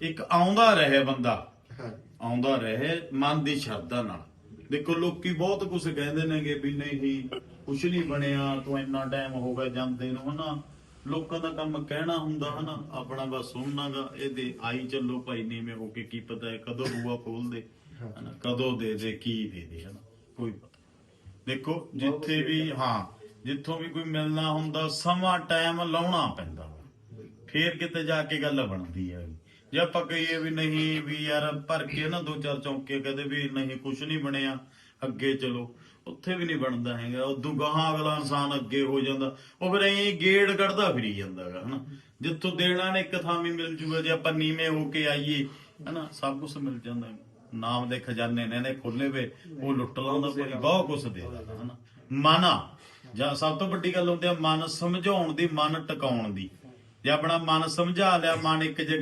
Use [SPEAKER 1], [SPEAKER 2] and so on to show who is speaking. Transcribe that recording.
[SPEAKER 1] ਇੱਕ ਆਉਂਦਾ ਰਹੇ ਬੰਦਾ। ਆਉਂਦਾ ਰਹੇ ਮਨ ਦੀ ਸ਼ਰਧਾ ਨਾਲ। ਦੇਖੋ ਲੋਕੀ ਬਹੁਤ ਕੁਝ ਕਹਿੰਦੇ ਨੇਗੇ ਵੀ ਨਹੀਂ ਕੁਛ ਨਹੀਂ ਬਣਿਆ ਤੂੰ ਇੰਨਾ ਟਾਈਮ ਹੋ ਗਿਆ ਜਾਂਦੇ ਨੂੰ ਹਨਾ। ਲੋਕਾਂ ਦਾ ਕੰਮ ਕਹਿਣਾ ਹੁੰਦਾ ਹਨਾ। ਆਪਣਾ ਬਸ ਸੁਣਨਾਗਾ ਇਹਦੇ ਆਈ ਚੱਲੋ ਭਾਈ ਨੀਵੇਂ ਹੋ ਕੇ ਕੀ ਪਤਾ ਹੈ ਕਦੋਂ ਬੂਆ ਖੋਲਦੇ ਹਨਾ। ਕਦੋਂ ਦੇ ਦੇ ਕੀ ਦੇ ਦੇ ਹਨਾ। ਕੋਈ ਪਤਾ ਦੇਖੋ ਜਿੱਥੇ ਵੀ ਹਾਂ ਜਿੱਥੋਂ ਵੀ ਕੋਈ ਮਿਲਣਾ ਹੁੰਦਾ ਸਮਾਂ ਟਾਈਮ ਲਾਉਣਾ ਪੈਂਦਾ। ਫੇਰ ਕਿਤੇ ਜਾ ਕੇ ਗੱਲ ਬਣਦੀ ਆ ਜੇ ਆਪਾਂ ਕਹੀਏ ਵੀ ਨਹੀਂ, ਵੀ ਯਾਰ ਭਰ ਕੇ ਨਾ ਦੋ ਚਾਰ ਚੌਂਕੇ ਕਹਦੇ ਵੀ ਨਹੀਂ ਕੁਝ ਨਹੀਂ ਬਣਿਆ, ਅੱਗੇ ਚਲੋ। ਉੱਥੇ ਵੀ ਨਹੀਂ ਬਣਦਾ ਹੈਗਾ। ਉਦੋਂ ਗਾਹਾਂ ਅਗਲਾ ਇਨਸਾਨ ਅੱਗੇ ਹੋ ਜਾਂਦਾ। ਉਹ ਫਿਰ ਐਂ ਗੇੜ ਕੱਢਦਾ ਫਿਰੀ ਜਾਂਦਾਗਾ, ਹਨਾ। ਜਿੱਥੋਂ ਦੇਣਾ ਨੇ ਇੱਕ ਥਾਂ ਵੀ ਮਿਲ ਜੂਗਾ, ਜੇ ਆਪਾਂ ਨੀਵੇਂ ਹੋ ਕੇ ਆਈਏ, ਹਨਾ, ਸਭ ਕੁਝ ਮਿਲ ਜਾਂਦਾ। ਨਾਮ ਦੇ ਖਜ਼ਾਨੇ ਨੇ ਨੇ ਖੋਲੇ ਵੇ, ਉਹ ਲੁੱਟ ਲਾਉਂਦਾ, ਕੋਈ ਬਹੁਤ ਕੁਝ ਦੇ ਹਨਾ। ਮਨ ਜਾਂ ਸਭ ਤੋਂ ਵੱਡੀ ਗੱਲ ਹੁੰਦੀ ਆ, ਮਨ ਸਮਝਾਉਣ ਦੀ, ਮਨ ਟਿਕਾਉਣ ਦੀ। ਜੇ ਆਪਣਾ ਮਨ ਸਮਝਾ ਲਿਆ ਮਨ ਇੱਕ ਜਗ੍ਹਾ